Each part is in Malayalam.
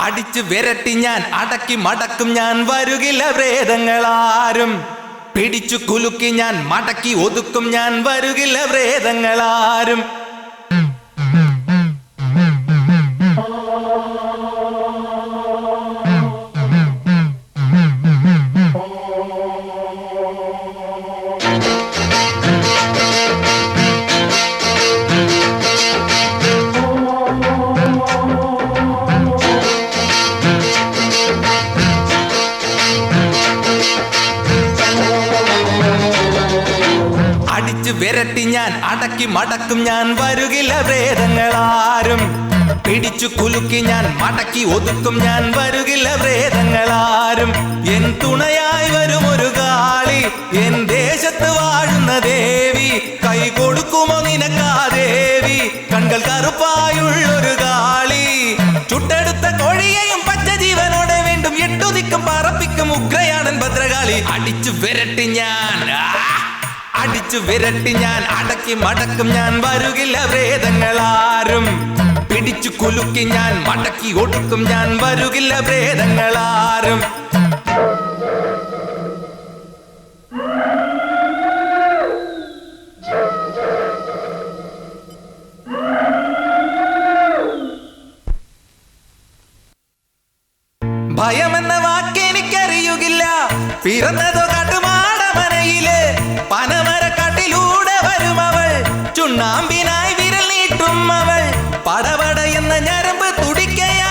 അടിച്ചു വിരട്ടി ഞാൻ അടക്കി മടക്കും ഞാൻ വരുകില്ല പ്രേതങ്ങളാരും പിടിച്ചു കുലുക്കി ഞാൻ മടക്കി ഒതുക്കും ഞാൻ വരുകില്ല പ്രേതങ്ങളാരും വിരട്ടി ഞാൻ അടക്കി മടക്കും ഞാൻ വരുകില്ല പ്രേതങ്ങളാരും പിടിച്ചു കുലുക്കി ഞാൻ മടക്കി ഒതുക്കും ഞാൻ വരുകില്ല പ്രേതങ്ങളാരും എൻ തുണയായി വരും ഒരു കാളി എൻ ദേശത്ത് വാഴുന്ന ദേവി. കൈ കൊടുക്കുമോ നിനക്കാ ദേവി? കൺകൾ കറുപ്പായുള്ളൊരു കാളി. ചുട്ടെടുത്ത കോഴിയെയും പച്ച ജീവനോടെ വീണ്ടും എട്ടുതിക്കും പറപ്പിക്കും ഉഗ്രയാണൻ ഭദ്രകാളി. അടിച്ചു വിരട്ടി ഞാൻ! അടിച്ചു വിരട്ടി ഞാൻ അടക്കി മടക്കും ഞാൻ വരുകില്ല പ്രേതങ്ങളാരും പിടിച്ചു കുലുക്കി ഞാൻ മടക്കി ഒടുക്കും ഞാൻ വരുകില്ല പ്രേതങ്ങളാരും ഭയമെന്ന വാക്കെനിക്കറിയുകില്ല പിറന്നതോ ചുണ്ണാമ്പിനായി വിരൽ നീട്ടും അവൾ പടവട എന്ന ഞരമ്പ് തുടിക്കയാ.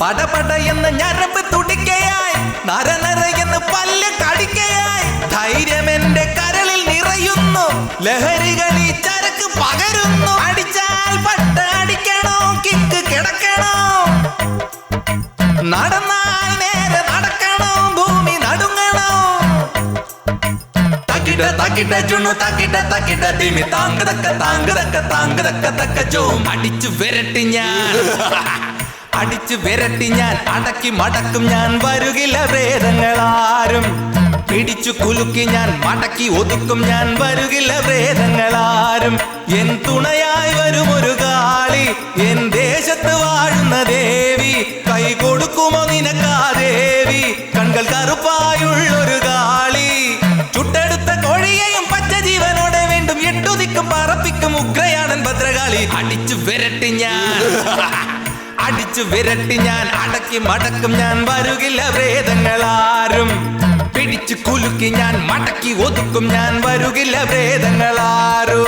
പടപട എന്ന ഞരമ്പ് തുടിക്കയായി. നരനര എന്ന് പല്ല് കടിക്കയായി. ധൈര്യം എന്റെ കരളിൽ നിറയുന്നു. ലഹരികൾ ഈ ചരക്ക് പകരുന്നു. നടന്നാൽ നേരെ നടക്കണോ ഭൂമി നടുങ്ങണോ. തക്കിട തക്കിട ചുണു തക്കിട തക്കിട തിമി. താങ്കതക്ക താങ്കതക്ക താങ്കതക്ക തക്ക ജോം അടിച്ചു വിരട്ടി ഞാൻ. അടിച്ചു വിരട്ടി ഞാൻ. അടക്കി മടക്കും ഞാൻ. വരുകില്ല പ്രേതങ്ങളാരും പിടിച്ചു കുലുക്കി ഞാൻ. മടക്കി ഒതുക്കും ഞാൻ. വരുകില്ല പ്രേതങ്ങളാരും എൻ തുണയായി വരും ഒരു കാളി. എൻ ദേശത്ത് വാഴുന്ന ദേവി. കൈ കൊടുക്കുമോ നിനക്കാ? അടിച്ചു വിരട്ടി ഞാൻ അടക്കി മടക്കും. ഞാൻ വരുകില്ല പ്രേതങ്ങളാരും പിടിച്ചു കുലുക്കി ഞാൻ മടക്കി ഒതുക്കും. ഞാൻ വരുകില്ല പ്രേതങ്ങളാരോ